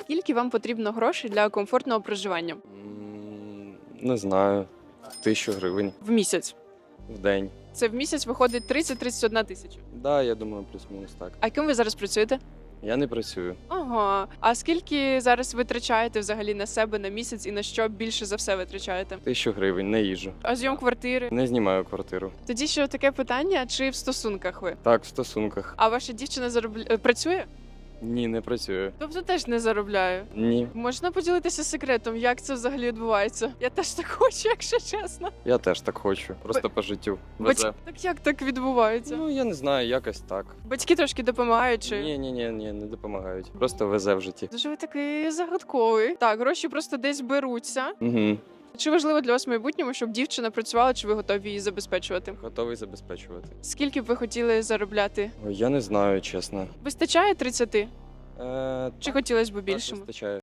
Скільки вам потрібно грошей для комфортного проживання М, Не знаю. Тисячу гривень в місяць? в день. Це в місяць виходить 30-31 тисяча. Да, я думаю, плюс-мінус так. А ким ви зараз працюєте? Я не працюю. Ага. А скільки зараз витрачаєте взагалі на себе на місяць і на що більше за все витрачаєте? Тисячу гривень, не їжу. А зйом квартири? Не знімаю квартиру. Тоді ще таке питання: чи в стосунках ви? Так, в стосунках. А ваша дівчина заробля... е, працює? Ні, не працюю. Тобто теж не заробляє. Ні. Можна поділитися секретом, як це взагалі відбувається? Я теж так хочу, якщо чесно. Я теж так хочу. Просто по життю. Везе. Так як так відбувається? Ну, я не знаю, якось так. Батьки трошки допомагають чи Ні, ні, ні, ні, не допомагають. Просто везе в житті. дуже ви такий загадковий. Так, гроші просто десь беруться. Угу. Чи важливо для вас в майбутньому, щоб дівчина працювала, чи ви готові її забезпечувати? Готовий забезпечувати. Скільки б ви хотіли заробляти? Ой, я не знаю, чесно. Вистачає 30? Е, Чи хотілося б так, більшому? вистачає.